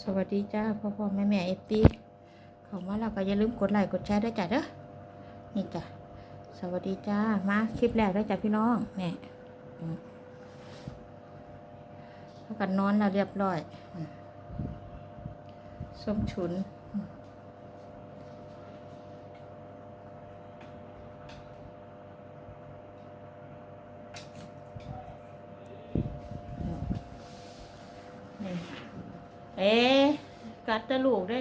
สวัสดีจ้าพ่อพ่อแม่แม่เอฟตีเข้ามาเราก็อย่าลืมกดไลค์กดแชร์ด้วยจ้ะเด้อนี่จ้ะสวัสดีจ้ามาคลิปแรกด้วยจ้ะพี่น้องเนี่ยแล้วกันนอนแล้วเรียบร้อยส้มฉุน เอ๊กัดแตะลูกเด้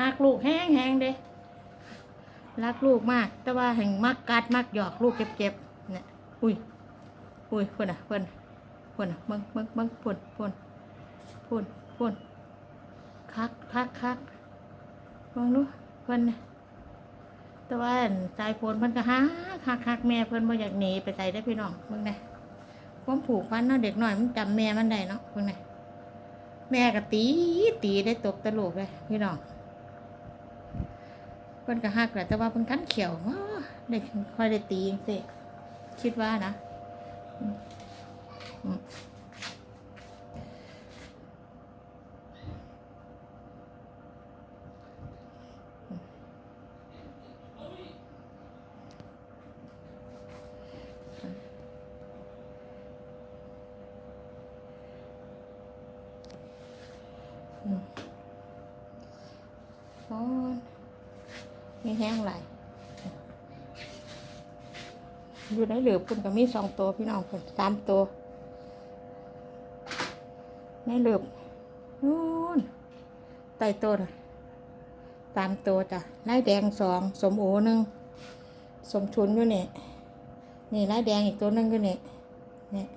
หักลูกแห้งแห้งเด้รักลูกมาก แต่ว่าแห่งมักกัดมักหยอกลูกเจ็บๆเนี่ยอุ้ยอุ้ยพ่นอะพ่นพ่นอะมึงมึงมึงพ่นพ่นพ่นพ่นคักคักคักมองดูพ่นน่ะแต่ว่าสายฝนเพิ่นก็ฮักฮักฮักแม่เพิ่นบ่อยากหนีไปใส่ได้พี่น้องมึงไงความผูกพันเนาะเด็กหน้อยมันจำแม่มันได้เนาะมึงไง แม่ก็ตีตีได้ตกตลกเลยพี่น้องเพิ่นก็ฮักแหละแต่ว่าเพิ่นขันเขียวได้ค่อยได้ตีเองซี่คิดว่านะ โอ้มีแห้งไหลยอยู่ในเหลือพุ่นก็มีสองตัวพี่น้องพุ่นสามตัว ในเหลือนู่นไต่ตัวน่ะสามตัวจ้ะไล่แดงสองสมโอหนึ่งสมชุนอยู่เนี่ยนี่ไล่แดงอีกตัวหนึงอยู่เนี่ยเนี่ย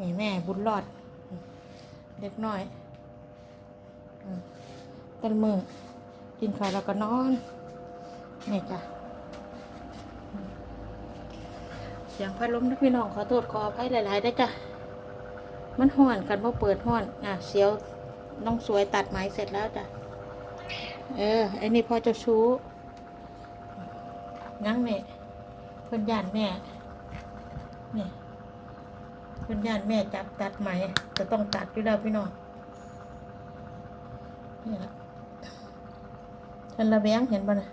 นี่แม่บุญรอด เด็กน้อยอืมกันมือกินข้าวแล้วก็นอน นี่จ้ะอืมเสียงพัดลมนะพี่น้องขอโทษขออภัยหลายๆได้จ้ะ มันห่อนกันเพราะเปิดห่อน อะเสียวน้องสวยตัดไหมเสร็จแล้วจ้ะ เออไอ้นี่พ่อจะชู้นั่งแม่เพิ่นย่านแม่เนี่ย เพื่อนญาติแม่จับตัดไหม จะต้องตัดอยู่แล้วพี่น้องนี่ละฉันระแวงเห็นป่ะนะ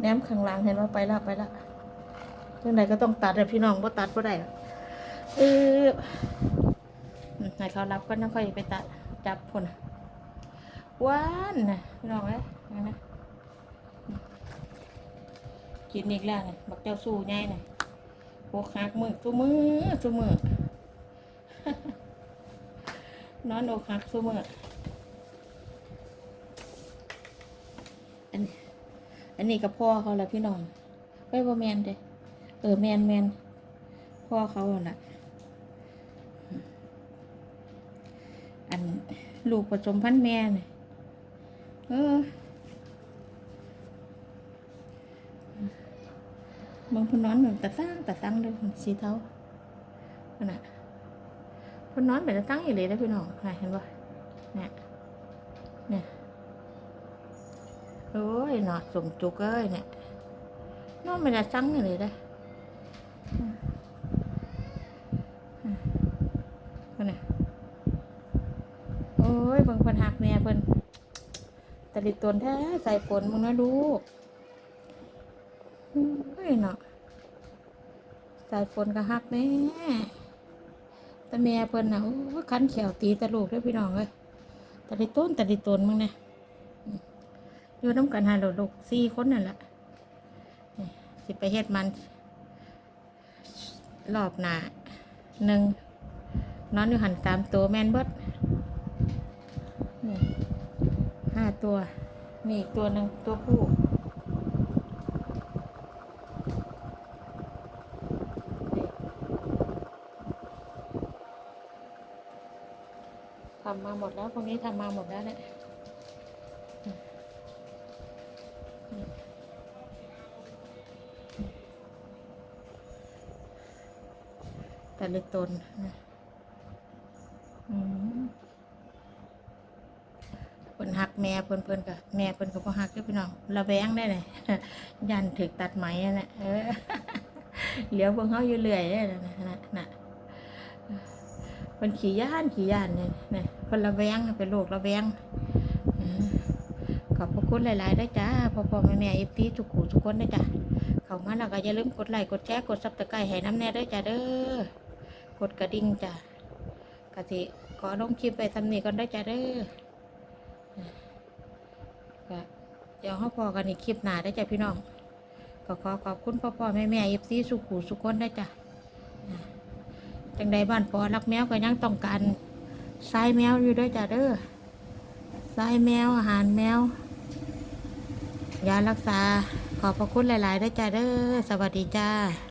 แนมข้างหลังเห็นว่าไปแล้วไปแล้วจังไหนก็ต้องตัดเลยพี่น้องว่าตัดก็ได้หรอกเอออืมให้เขารับก็น้องค่อยไปตัดจับคนน่ะว้านนะพี่น้องเอ้ยนั่นนะกินอีกแล้วนะบักเจ้าสู้ใหญ่นะ โคคักมือตัวมือตัวมือนอนอกหักตัวมืออันนี้อันนี้กับพ่อเขาแหละพี่น้องไปบ่แมนเด้เออแมนแมนพ่อเขานล่ะ อันลูกผสมพันธุ์แม่เนี่ยเออ บางคนนอนเหมือนตะสร้างตะสร้างเลยสีเทาขนาดคนนอนแบบตะสร้างอยู่เลยนะพี่น้องเห็นปะเนี่ยเนี่ยโอ้ยหนอสมจุกเอ้ยเนี่ยนอนแบบตะสร้างอยู่เลยนะอืมอืมคนน่ะโอ้ยเบางคนหักแม่เพิ่นแต่ลิตนแท้ใส่ฝนมึงนะลูกเฮ้ยเนาะายฝนก็ฮักแม่แต่แม่เพิ่นนะโอ้คันเขียวตีตะลูกด้วยพี่น้องเอ้ยตะดิต้นตะดิต้นมึงเนี่ยอยู่น้ำกันหาลูกสี่คนนั่นแหละสิไปเฮ็ดมัน รอบหนาหนึ่งนอนอยู่หันสามตัวแมนเบิดนี่ห้าตัว มีอีกตัวหนึ่งตัวผู้ ทำมาหมดแล้วพวกนี้ทำมาหมดแล้วเนี่ยแต่เล็กตนอืมเพิ่นหักแม่เพิ่นเพิ่นกับแม่เพิ่นก็บ่หักเด้อพี่น้องระแวงได้เลยยันถึกตัดไหมนั่นแหละเออเหลียวเบิ่งเฮาอยู่เรื่อยเด้อน่ะน่ะนะ เพิ่นขี่ย่านขี่ย่านเนี่ยเนี่ยคนระแวงเป็นโรคระแวงขอบพระคุณหลายๆได้จ้าพ่อพ่อแม่แม่เอฟซีทุกขู่ทุกคนได้จ้ะเข้ามาแล้วก็อย่าลืมกดไลค์กดแชร์กดซับสไครต์ให้น้ำแน่เด้จ้าเด้อกดกระดิ่งจ้ะกะสิขอลงคลิปไปทำนี่ก่อนได้จ้าเด้อก็เดี๋ยวเราพอกันอีกคลิปหน้าได้จ้ะพี่น้องก็ขอขอบคุณพ่อพ่อแม่แม่เอฟซีสุขุสุขคนได้จ้า จังใดบ้านปอรักแมวก็ยังต้องการสายแมวอยู่ด้วยจ้ะเด้อสายแมวอาหารแมวยารักษาขอบพระคุณหลาย ๆ ด้วยจ้ะเด้อสวัสดีจ้า